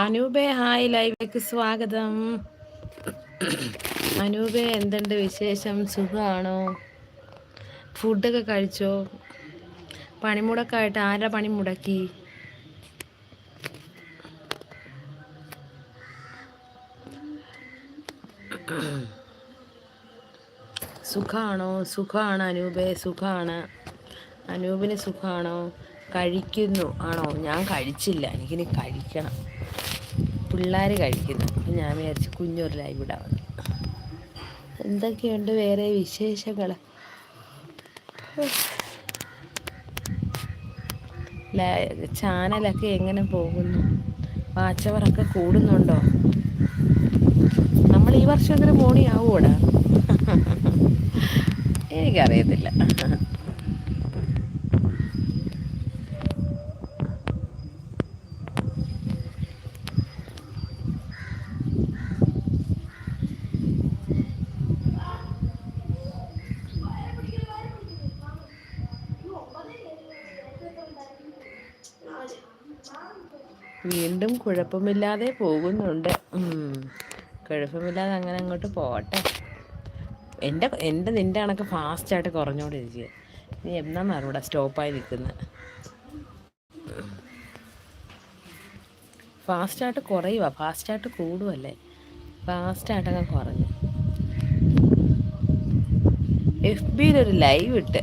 അനൂപെ hi. ലൈവിലേക്ക് സ്വാഗതം. അനൂപെ എന്തുണ്ട് വിശേഷം? സുഖമാണോ ഫുഡൊക്കെ കഴിച്ചോ? പണിമുടക്കായിട്ട് ആരാ പണി മുടക്കി? സുഖാണോ? സുഖമാണ് അനൂപെ സുഖമാണ് അനൂപിന് സുഖമാണോ കഴിക്കുന്നു. ആണോ? ഞാൻ കഴിച്ചില്ല. എനിക്കിനി കഴിക്കണം. പിള്ളേർ കഴിക്കുന്നു. അപ്പം ഞാൻ വിചാരിച്ചു കുഞ്ഞൊരു ലൈവ് ഇടാവുന്നു എന്തൊക്കെയുണ്ട് വേറെ വിശേഷങ്ങൾ ചാനലൊക്കെ എങ്ങനെ പോകുന്നു? വാച്ചവറൊക്കെ കൂടുന്നുണ്ടോ? നമ്മൾ ഈ വർഷം അങ്ങനെ മോണി ആവൂടാ എനിക്കറിയത്തില്ല. കുഴപ്പമില്ലാതെ പോകുന്നുണ്ട്. കുഴപ്പമില്ലാതെ അങ്ങനെ അങ്ങോട്ട് പോകട്ടെ. എന്റെ എന്റെ നിന്റെ കണക്ക് ഫാസ്റ്റായിട്ട് കുറഞ്ഞുകൊണ്ടിരിക്കുക. നീ എന്നാണ് അറിവിടെ സ്റ്റോപ്പായി നിൽക്കുന്നത് ഫാസ്റ്റായിട്ട് കുറയുക ഫാസ്റ്റായിട്ട് കൂടുമല്ലേ ഫാസ്റ്റായിട്ടങ്ങ് കുറഞ്ഞു. എഫ് ബിയിലൊരു ലൈവ് ഇട്ട്.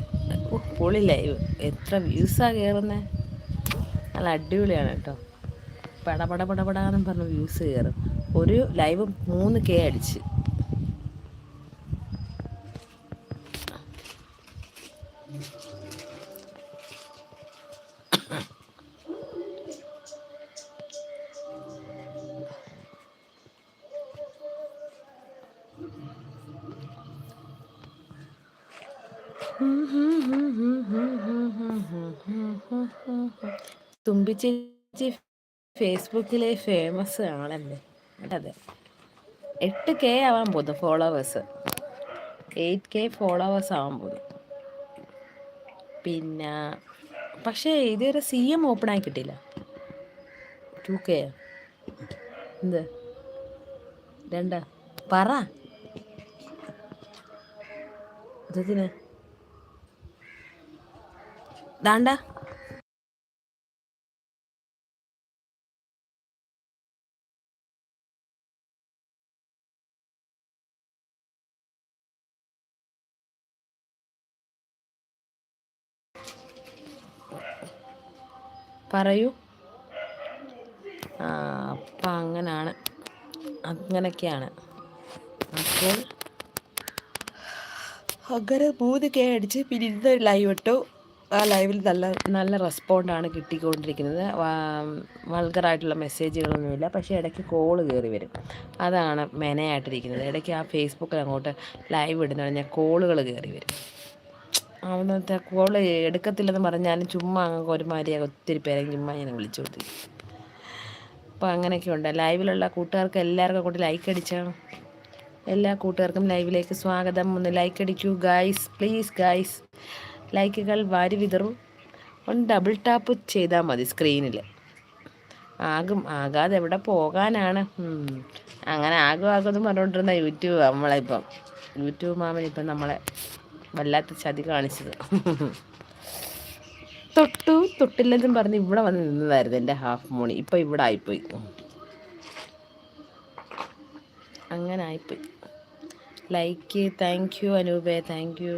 പൊളി ലൈവ് എത്ര വ്യൂസാണ് കയറുന്നത് നല്ല അടിപൊളിയാണ് കേട്ടോ. പട പടപടാന്നും പട പടാന്നും പറഞ്ഞ് വ്യൂസ് കയറും. ഒരു ലൈവ് മൂന്ന് കെ അടിച്ച്. തുമ്പിച്ചേച്ചി ഫേസ്ബുക്കിലെ ഫേമസ് ആണല്ലേ അതെ. എട്ട് കെ ആവാൻ പോകുന്നു ഫോളോവേഴ്സ്. എയ്റ്റ് കെ ഫോളോവേഴ്സ് ആവാൻ പോകുന്നു പിന്നെ പക്ഷേ ഇതുവരെ സി എം ഓപ്പൺ ആയി കിട്ടിയില്ല. Two K. എന്ത്? രണ്ട. പറ. ഇതിന് ദാണ്ട. പറയൂ. അപ്പം അങ്ങനാണ്. അങ്ങനെയൊക്കെയാണ് അപ്പോൾ അങ്ങനെ മൂന്ന് കെ അടിച്ച് പിന്നെ ലൈവ് ഇട്ടു. ആ ലൈവിൽ നല്ല നല്ല റെസ്പോണ്ടാണ് കിട്ടിക്കൊണ്ടിരിക്കുന്നത്. വൾഗറായിട്ടുള്ള മെസ്സേജുകളൊന്നുമില്ല പക്ഷേ ഇടയ്ക്ക് കോൾ കയറി വരും. അതാണ് മെനയായിട്ടിരിക്കുന്നത്. ഇടയ്ക്ക് ആ ഫേസ്ബുക്കിൽ അങ്ങോട്ട് ലൈവ് ഇടുന്ന കോളുകൾ കയറി വരും. അവിടുത്തെ കോൾ എടുക്കത്തില്ലെന്ന് പറഞ്ഞാലും ചുമ്മാ അങ്ങ് ഒരുമാതിരി ഒത്തിരി പേരെ ചുമ്മാ ഞാൻ വിളിച്ചു കൊടുത്തു അപ്പോൾ അങ്ങനെയൊക്കെ ഉണ്ട്. ലൈവിലുള്ള കൂട്ടുകാർക്ക് എല്ലാവർക്കും കൂടി ലൈക്ക് അടിച്ചാണ് എല്ലാ കൂട്ടുകാർക്കും ലൈവിലേക്ക് സ്വാഗതം. ഒന്ന് ലൈക്ക് അടിക്കൂ ഗായ്സ് പ്ലീസ് ഗായ്സ് ലൈക്കുകൾ വാരി വിതറും. ഒന്ന് ഡബിൾ ടാപ്പ് ചെയ്താൽ മതി സ്ക്രീനിൽ ആകും. ആകാതെ എവിടെ പോകാനാണ്? അങ്ങനെ ആകും ആകുമെന്ന് പറഞ്ഞുകൊണ്ടിരുന്ന യൂട്യൂബ് നമ്മളിപ്പം യൂട്യൂബ് മാമൻ ഇപ്പം നമ്മളെ വല്ലാത്ത ചതി കാണിച്ചത്. തൊട്ടു തൊട്ടില്ലെന്നും പറഞ്ഞ് ഇവിടെ വന്ന് നിന്നതായിരുന്നു എന്റെ ഹാഫ് മോണി ഇപ്പം ഇവിടെ ആയിപ്പോയി. അങ്ങനെ ആയിപ്പോയി. ലൈക്ക് താങ്ക് യു അനൂപേ താങ്ക് യു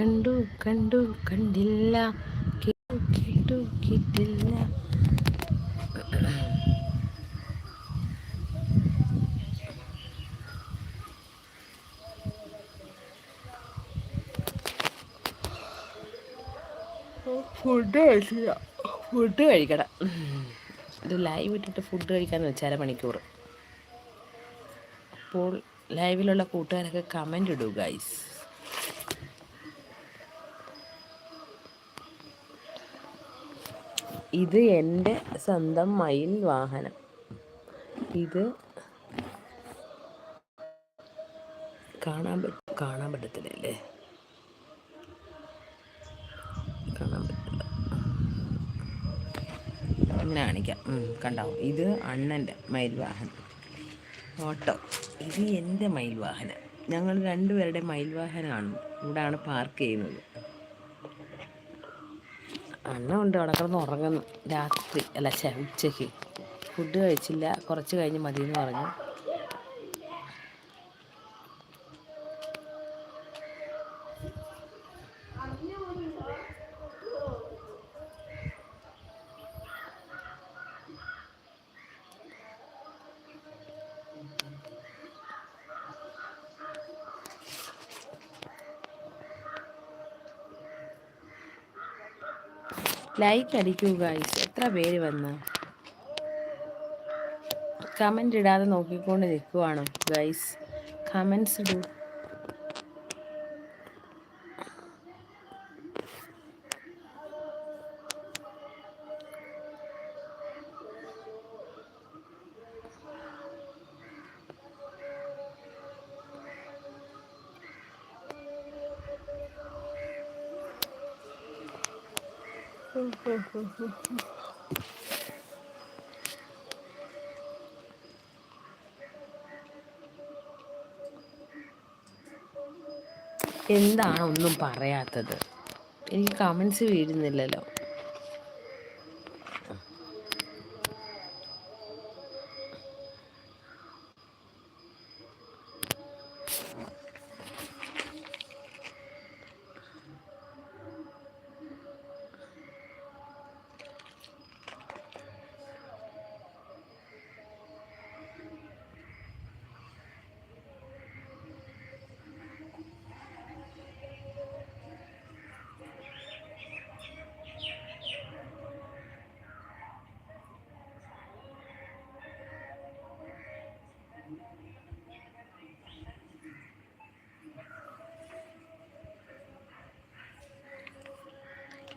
കണ്ടു കണ്ടു കണ്ടില്ല. ഫുഡ് കഴിച്ചില്ല. ഫുഡ് കഴിക്കണം. ഇത് ലൈവ് ഇട്ടിട്ട് ഫുഡ് കഴിക്കാൻ വെച്ചാൽ മണിക്കൂർ അപ്പോൾ ലൈവിലുള്ള കൂട്ടുകാരൊക്കെ കമന്റ് ഇടൂ ഗൈസ് ഇത് എന്റെ സ്വന്തം മയിൽ വാഹനം. ഇത് കാണാൻ കാണാൻ പറ്റത്തില്ലല്ലേ? കാണാൻ പറ്റില്ല ഇങ്ങനെ കാണിക്കാം. കണ്ടോ? ഇത് അണ്ണന്റെ മയിൽ വാഹനം. ഓട്ടോ. ഇത് എന്റെ മയിൽ മയിൽവാഹനം ഞങ്ങൾ രണ്ടുപേരുടെ മയിൽവാഹനമാണ് ഇവിടെയാണ് പാർക്ക് ചെയ്യുന്നത്. അണ്ണ ഉണ്ട് അവിടെ കിടന്ന് ഉറങ്ങുന്നു. രാത്രി അല്ല ഉച്ചയ്ക്ക്. ഫുഡ് കഴിച്ചില്ല. കുറച്ച് കഴിഞ്ഞ് മതിയെന്ന് പറഞ്ഞു. ലൈക്ക് അടിക്കൂ ഗൈസ് എത്ര പേര് വന്ന്? കമന്റ് ഇടാതെ നോക്കിക്കൊണ്ട് നിൽക്കുവാണോ ഗൈസ് കമൻസ് ഇടൂ. എന്താണ് ഒന്നും പറയാത്തത്? എനിക്ക് കമൻസ് വീഴുന്നില്ലല്ലോ.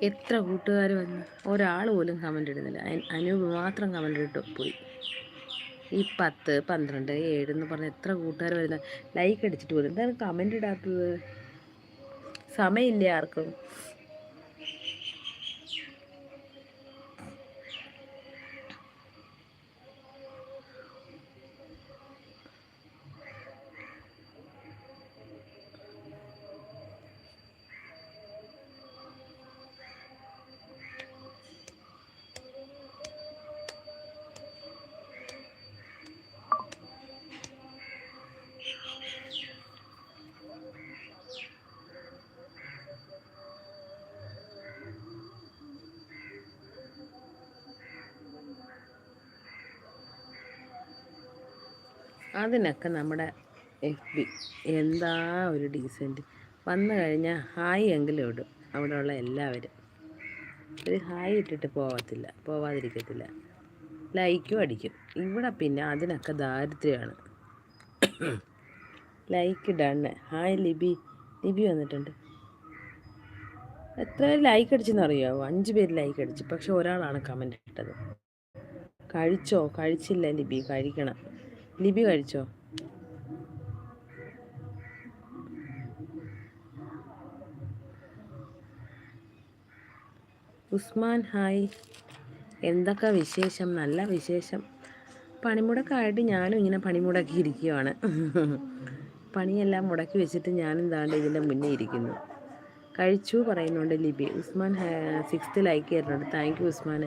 എത്ര കൂട്ടുകാർ വന്ന് ഒരാൾ പോലും കമന്റ് ഇടുന്നില്ല. അനൂപ് മാത്രം കമന്റ് ഇട്ട് പോയി. ഈ പത്ത് പന്ത്രണ്ട് ഏഴ് എന്ന് പറഞ്ഞ എത്ര കൂട്ടുകാർ വരുന്ന ലൈക്ക് അടിച്ചിട്ട് പോലും. എന്താണ് കമന്റ് ഇടാത്തത്? സമയമില്ല ആർക്കും. അതിനൊക്കെ നമ്മുടെ എഫ് ബി എന്താ ഒരു ഡീസന്റ് വന്നു കഴിഞ്ഞാൽ ഹായ് എങ്കിലും ഇടും ഉള്ള എല്ലാവരും. ഒരു ഹായ് ഇട്ടിട്ട് പോവത്തില്ല പോവാതിരിക്കത്തില്ല. ലൈക്കും അടിക്കും. ഇവിടെ പിന്നെ അതിനൊക്കെ ദാരിദ്ര്യമാണ്. ലൈക്ക് ഇടാണ് ഹായ് ലിബി. ലിബി വന്നിട്ടുണ്ട്. എത്ര ലൈക്ക് അടിച്ചെന്ന് അറിയാമോ അഞ്ച് പേര് ലൈക്ക് അടിച്ചു. പക്ഷെ ഒരാളാണ് കമന്റ് ഇട്ടത്. കഴിച്ചോ? കഴിച്ചില്ല ലിബി. കഴിക്കണം. ലിബി കഴിച്ചോ? ഉസ്മാൻ ഹായ്. എന്തൊക്കെ വിശേഷം? നല്ല വിശേഷം. പണിമുടക്കായിട്ട് ഞാനും ഇങ്ങനെ പണിമുടക്കി ഇരിക്കുകയാണ് പണിയെല്ലാം മുടക്കി വെച്ചിട്ട് ഞാനും താണ്ട് ഇതിന്റെ മുന്നേ ഇരിക്കുന്നു. കഴിച്ചു പറയുന്നുണ്ട് ലിബി. ഉസ്മാൻ സിക്സ്ത് ലൈക്ക് ചെയ്യുന്നുണ്ട് താങ്ക് യു ഉസ്മാൻ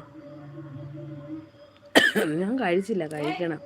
ഞാൻ കഴിച്ചില്ല. കഴിക്കണം.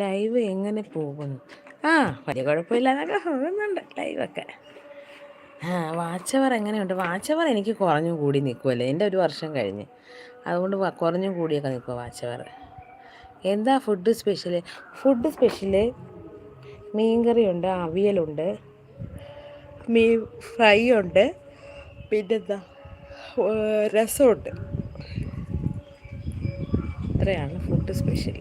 ലൈവ് എങ്ങനെ പോകുന്നു? ആ വലിയ കുഴപ്പമില്ലാതൊക്കെ പോകുന്നുണ്ട് ലൈവൊക്കെ. ആ വാച്ചവർ എങ്ങനെയുണ്ട്? വാച്ചവർ എനിക്ക് കുറഞ്ഞു കൂടി നിൽക്കുമല്ലേ എന്റെ ഒരു വർഷം കഴിഞ്ഞ്. അതുകൊണ്ട് കുറഞ്ഞു കൂടിയൊക്കെ നിൽക്കുക വാച്ചവർ. എന്താ ഫുഡ് സ്പെഷ്യൽ ഫുഡ് സ്പെഷ്യൽ മീൻകറിയുണ്ട് അവിയലുണ്ട് മീൻ ഫ്രൈ ഉണ്ട് പിന്നെ പിന്നെന്താ രസമുണ്ട്. ഇത്രയാണ് ഫുഡ് സ്പെഷ്യൽ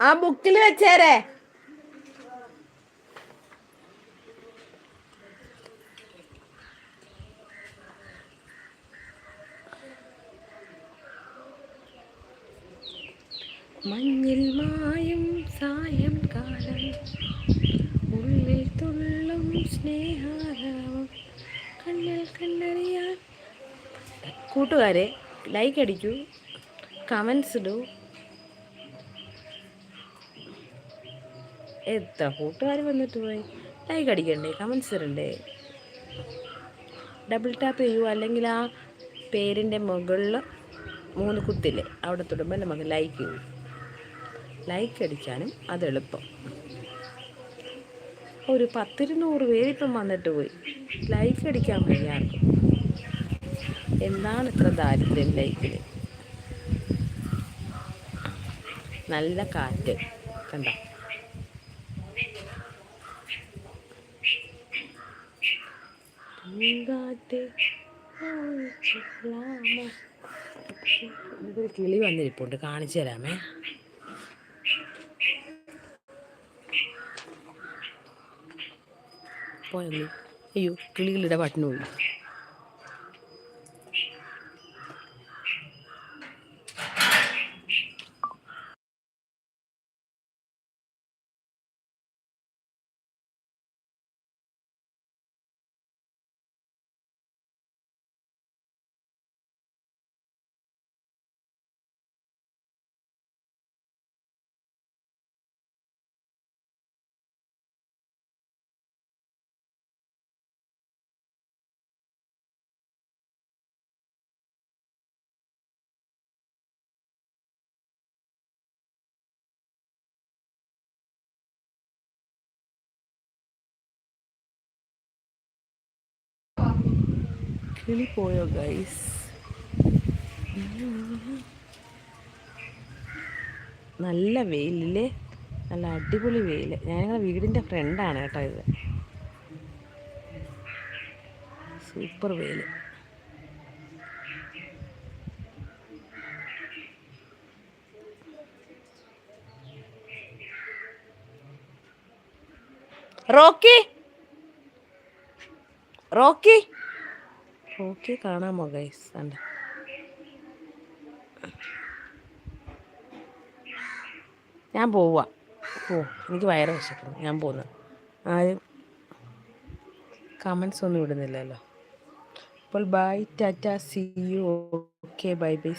ആ ബുക്കിൽ വെച്ചേരെ. മഞ്ഞിൽ മായും സായം കാലം ഉള്ളിൽ തുള്ളും സ്നേഹാരാവം കണ്ണിൽ കണ്ണറിയാൻ. കൂട്ടുകാരെ ലൈക്ക് അടിക്കൂ കമൻസ് ഇടൂ. എത്ര കൂട്ടുകാർ വന്നിട്ട് പോയി? ലൈക്ക് അടിക്കണ്ടേ കമൻസ് ഇടണ്ടേ? ഡബിൾ ടാപ്പ് ചെയ്യൂ. അല്ലെങ്കിൽ ആ പേരിന്റെ മുകളിൽ മൂന്ന് കുത്തില്ലേ? അവിടെ തൊടുമ്പോൾ നമുക്ക് ലൈക്ക് ചെയ്യൂ. ലൈക്ക് അടിക്കാനും അത് എളുപ്പം. ഒരു പത്തിരുന്നൂറ് പേരിപ്പം വന്നിട്ട് പോയി. ലൈക്ക് അടിക്കാൻ വയ്യാർക്കും എന്താണ് ഇത്ര ദാരിദ്ര്യം ലൈക്കിൽ നല്ല കാറ്റ്. കണ്ട? ഇതൊരു കിളി വന്നിരിപ്പുണ്ട്. കാണിച്ചു തരാമേ. അയ്യോ കിളികളുടെ പാട്ടിന് പോയി. കിളി പോയോ ഗൈസ് നല്ല വെയിലില്ലേ? നല്ല അടിപൊളി വെയിൽ ഞങ്ങളുടെ വീടിന്റെ ഫ്രണ്ടാണ് കേട്ടോ ഇത്. സൂപ്പർ വെയിൽ റോക്കി? റോക്കി? ഓക്കെ കാണാമോ ഗൈസ് കണ്ട. ഞാൻ പോവാ പോ. എനിക്ക് വയറ് വിശക്കുന്നു ഞാൻ പോകുന്നു ആരും കമൻസ് ഒന്നും ഇടുന്നില്ലല്ലോ. അപ്പോൾ bye tata see you okay bye bye